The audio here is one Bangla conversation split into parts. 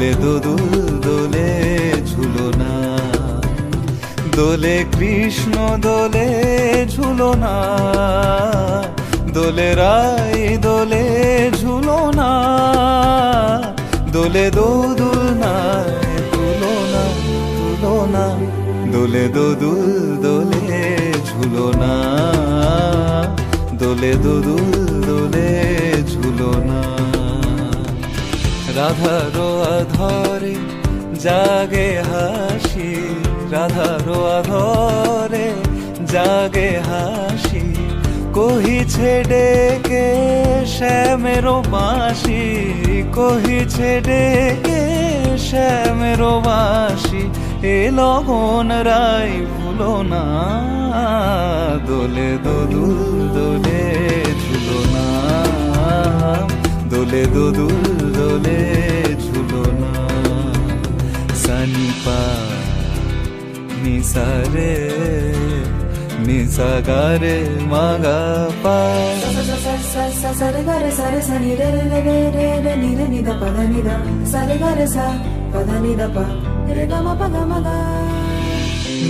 দোলে দোদুল, দোলে ঝুলনা। দোলে কৃষ্ণ, দোলে ঝুলনা। দোলে রাই দোলে ঝুলনা। দোলে দোদুল না তুলনা তুলনা। দোলে দোদুল, দোলে ঝুলনা। দোলে দোদুল, দোলে ঝুলনা। রাধারো আধরে, জাগে হাসি। রাধারো আধরে, জাগে হাসি। কহিছে ডেকে শ্যামেরো বাঁশি। কহিছে ডেকে শ্যামেরো বাঁশি। এ লগন রাই ভুলো না, দোলে দোদুল দোলে ঝুলো না। দোলে দোদুল ಪಾ ನಿಸರೆ ನಿಸಗಾರೆ ಮಗ ಪಾ ಸರಿ ಗಾರೆ ಸರಿ ಸನಿ ರೇ ರೇ ರೇ ರೇ ರೇ ನಿ ರೇ ನಿದ ಪದ ನಿದ ಸರಿ ಗಾರೆ ಸ ಪದ ನಿದ ಪ ರೇ ಗ ಮ ಪ ಗ ಮ ಗ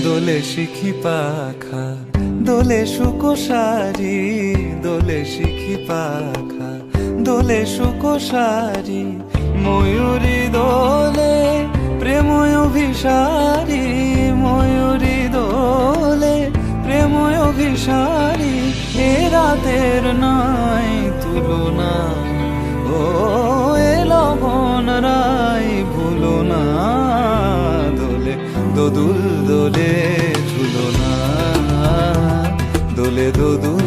দোলে শিখি পাখা দোলে সুকোশারি দোলে শিখি পাখা দোলে সুকোশারি ময়ূরী দোলে প্রেময় অভিসারি, ময়ূরী দোলে। প্রেময় অভিসারি, এ রাতের নাই তুলনা। ও, এ লগন রাই ভুলো না দোলে, দোদুল দোলে ঝুলো না দোলে, দোদুল